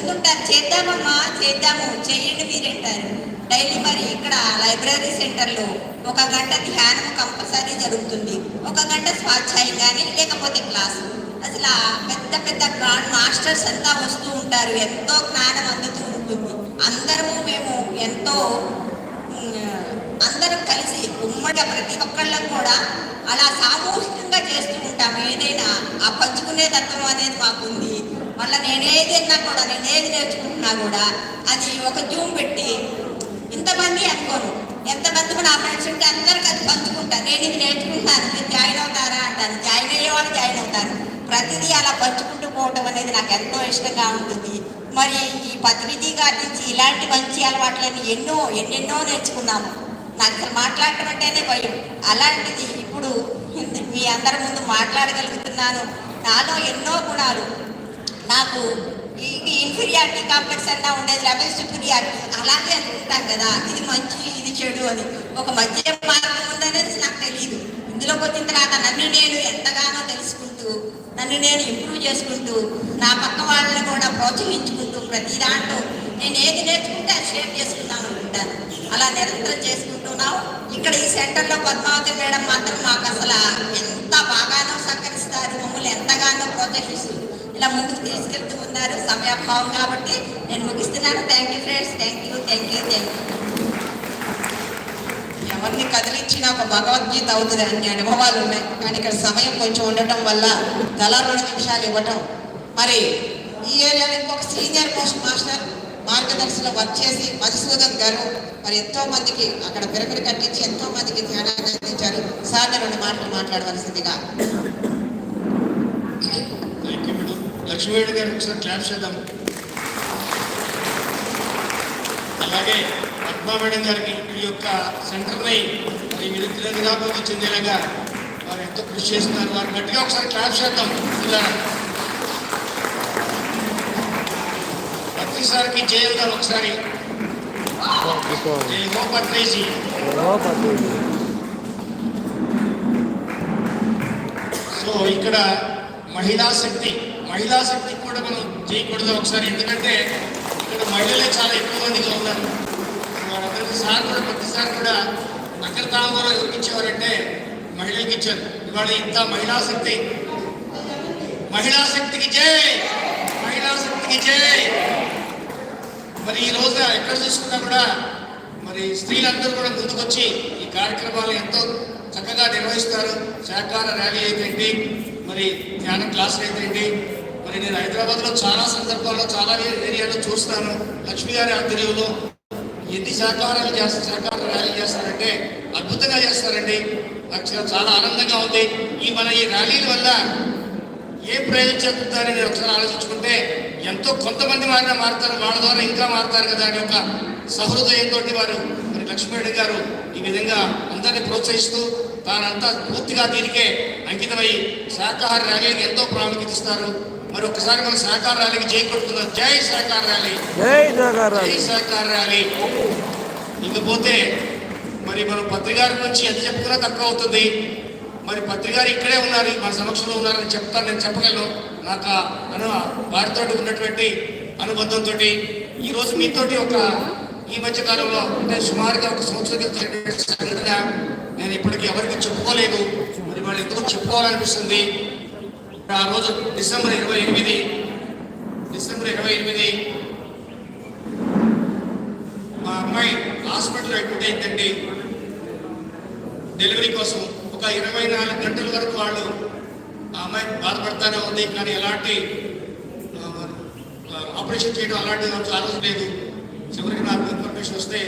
ముందుంటారు చేద్దామమ్మా చేద్దాము. చెయ్యండి మీరంటారు. డైలీ మరి ఇక్కడ లైబ్రరీ సెంటర్లో ఒక గంట ధ్యానం కంపల్సరీ జరుగుతుంది. ఒక గంట స్వాధ్యాయం కానీ లేకపోతే క్లాస్. అసలు పెద్ద పెద్ద గ్రాండ్ మాస్టర్స్ అంతా వస్తూ ఉంటారు. ఎంతో జ్ఞానం అందుతూ ఉంటుంది. అందరము మేము ఎంతో అందరం కలిసి ఉమ్మడిగా ప్రతి ఒక్కళ్ళం కూడా అలా సామూహికంగా చేస్తూ ఉంటాము. ఏదైనా ఆ పంచుకునే తత్వం అనేది మాకుంది. మళ్ళీ నేనేదైనా కూడా నేను ఏది నేర్చుకుంటున్నా కూడా అది ఒక జూమ్ పెట్టి ఇంతమంది అనుకోను. ఎంతమంది కూడా ఆ ఫ్రెండ్స్ ఉంటే అందరికి అది పంచుకుంటా. నేను ఇది నేర్చుకుంటాను మీరు జాయిన్ అవుతారా అంటాను. జాయిన్ అయ్యేవాళ్ళు జాయిన్ అవుతారు. ప్రతిదీ అలా పంచుకుంటూ పోవటం అనేది నాకు ఎంతో ఇష్టంగా ఉంటుంది. మరి ఈ పత్రిజీ గారి నుంచి ఇలాంటి మంచి అలవాట్లని ఎన్నో ఎన్నెన్నో నేర్చుకున్నాము. నాకు అసలు మాట్లాడటం అంటేనే భయం. అలాంటిది ఇప్పుడు మీ అందరి ముందు మాట్లాడగలుగుతున్నాను. నాలో ఎన్నో గుణాలు. నాకు ఈ ఇన్ఫీరియారిటీ కాంప్లెక్స్ అన్నా ఉండేది రమేష్ సుపీరియారిటీ అలాగే అనుకుంటాం కదా ఇది మంచి ఇది చెడు అని. ఒక మధ్య మార్గం ఉందనేది నాకు తెలియదు ఇందులోకి వచ్చిన తర్వాత నన్ను నేను ఎంతగానో తెలుసుకుంటూ నన్ను నేను ఇంప్రూవ్ చేసుకుంటూ నా పక్క వాళ్ళని కూడా ప్రోత్సహించుకుంటూ ప్రతి దాంట్లో నేను ఏది నేర్చుకుంటే అది షేర్ చేసుకుందాం అనుకుంటాను. అలా నిరంతరం చేసుకుంటున్నాం ఇక్కడ ఈ సెంటర్లో పద్మావతి మేడం మాత్రం మాకు అసలు ఎంత బాగానో సహకరిస్తారు మమ్మల్ని ఎంతగానో ప్రోత్సహిస్తూ ఇలా ముందుకు తీసుకెళ్తూ ఉన్నారు. సమయాభావం కాబట్టి నేను ముగిస్తున్నాను. Thank you friends thank you thank you thank you ఎవరిని కదిలించినా ఒక భగవద్గీత అవుతుంది. అన్ని అనుభవాలు ఉన్నాయి. కానీ ఇక్కడ సమయం కొంచెం ఉండటం వల్ల తలా రెండు నిమిషాలు ఇవ్వటం. మరి ఈ ఏరియాలో ఇంకొక సీనియర్ పోస్ట్ మాస్టర్ మార్గదర్శిలో వర్క్ చేసి మధుసూదన్ గారు మరి ఎంతో మందికి అక్కడ పిరమిడ్ కట్టించి ఎంతో మందికి ధ్యానాన్ని అందించారు. సార్ రెండు మాటలు మాట్లాడవలసిందిగా. థ్యాంక్ యూ లక్ష్మీవేణి గారు ఒకసారి క్లాప్ చేద్దాం. అలాగే పద్మా మేడం గారికి ఈ యొక్క సెంటర్ని ఈ విరుద్ధంగా అభివృద్ధి చెందేలాగా వారు ఎంతో కృషి చేస్తున్నారు. వారు గట్టిగా ఒకసారి క్లాప్ చేద్దాం. ప్రతిసారికి పత్రి సార్కి ఒకసారి. సో ఇక్కడ మహిళా శక్తి మహిళా శక్తి కూడా మనం చేయకూడదు ఒకసారి. ఎందుకంటే ఇక్కడ మహిళలే చాలా ఎక్కువ మందిగా ఉన్నారు. వాళ్ళందరికీ సార్ కూడా ప్రతిసారి కూడా అక్కడ తాంబూలం ఎవరికి ఇచ్చేవారంటే మహిళలకు ఇచ్చారు. ఇవాళ ఇంత మహిళా శక్తి. మహిళా శక్తికి జై! మహిళా శక్తికి జై! మరి ఈ రోజు ఎక్కడ చూసుకున్నా కూడా మరి స్త్రీలందరూ కూడా ముందుకొచ్చి ఈ కార్యక్రమాలు ఎంతో చక్కగా నిర్వహిస్తారు. శాకార ర్యాలీ అయితే మరి ధ్యాన క్లాసులు అయితే మరి నేను హైదరాబాద్లో చాలా సందర్భాల్లో చాలా ఏరియాలో చూస్తాను. లక్ష్మీ గారి ఆధ్వర్యంలో ఎన్ని సహకారాలు చేస్తారు శాకార ర్యాలీ చేస్తారంటే అద్భుతంగా చేస్తారండి. నాకు చాలా- ఆనందంగా ఉంది. ఈ మన ఈ ర్యాలీల వల్ల ఏ ప్రయోజనం చెందుతారని నేను ఒకసారి ఆలోచించుకుంటే ఎంతో కొంతమంది మారిన మారుతారు. వాళ్ళ ద్వారా ఇంకా మారుతారు కదా అని ఒక సహృదయంతో వారు మరి లక్ష్మీరెడ్డి గారు ఈ విధంగా అందరినీ ప్రోత్సహిస్తూ తానంతా పూర్తిగా దీనికే అంకితమై శాఖాహార ర్యాలీకి ఎంతో ప్రాముఖ్యత ఇస్తారు. మరి ఒకసారి మన శాకాహార ర్యాలీకి జై కొట్టుకుందాం జై శాకాహార ర్యాలీ. జై జగన్ జై శాకాహార ర్యాలీ. ఇకపోతే మరి మనం పత్రికారి నుంచి ఎంత చెప్పుకున్నా తక్కువ అవుతుంది. మరి పత్రికారు ఇక్కడే ఉన్నారు మన సమక్షంలో ఉన్నారని చెప్తాను నేను చెప్పగలను. నాకు అను వారితో ఉన్నటువంటి అనుబంధంతో ఈరోజు మీతోటి ఒక ఈ మధ్య కాలంలో అంటే సుమారుగా ఒక సంవత్సరం క్రితం నేను ఇప్పటికీ ఎవరికి చెప్పుకోలేదు. మరి వాళ్ళు ఎందుకు చెప్పుకోవాలనిపిస్తుంది? ఆ రోజు డిసెంబర్ ఇరవై ఎనిమిది. డిసెంబర్ ఇరవై ఎనిమిది. మా అమ్మాయి హాస్పిటల్ అడ్మిట్ అయిందండి డెలివరీ కోసం ఒక ఇరవై నాలుగు గంటల వరకు వాళ్ళు ఆ అమ్మాయి బాధపడతానే ఉంది కానీ ఎలాంటి ఆపరేషన్ చేయడం అలాంటిది నాకు ఆ రోజు లేదు. చివరికి నాకు ఇన్ఫర్మేషన్ వస్తే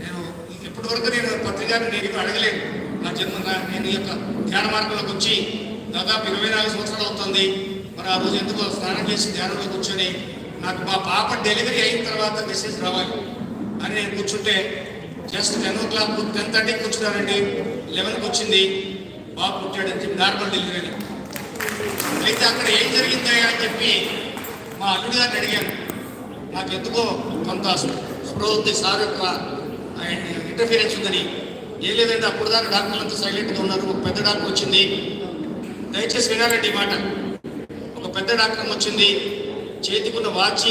నేను ఇప్పటివరకు నేను పత్రికను నేను అడగలేను అడగలేదు. నా జన్మ నేను ఈ యొక్క ధ్యాన మార్గంలోకి వచ్చి దాదాపు ఇరవై నాలుగు సంవత్సరాలు అవుతుంది. మరి ఆ రోజు ఎందుకో స్నానం చేసి ధ్యానంలో కూర్చొని నాకు మా పాప డెలివరీ అయిన తర్వాత మెసేజ్ రావాలి. అని నేను కూర్చుంటే just ten o'clock ten థర్టీకి కూర్చున్నానండి. లెవెన్కి వచ్చింది. బాబు పుట్టాడని చెప్పి నార్మల్ డెలివరీ అయితే అక్కడ ఏం జరిగిందా అని చెప్పి మా అల్లుడి గారిని అడిగాను. నాకు ఎందుకో కొంత స్పృహ ఉంది సార్ యొక్క ఇంటర్ఫీరెన్స్ ఉందని. ఏం లేదంటే అప్పుడు దాకా డాక్టర్లు అంతా సైలెంట్గా ఉన్నారు. ఒక పెద్ద డాక్టర్ వచ్చింది. దయచేసి వినాలండి ఈ మాట. ఒక పెద్ద డాక్టర్ వచ్చింది చేతికున్న వాచి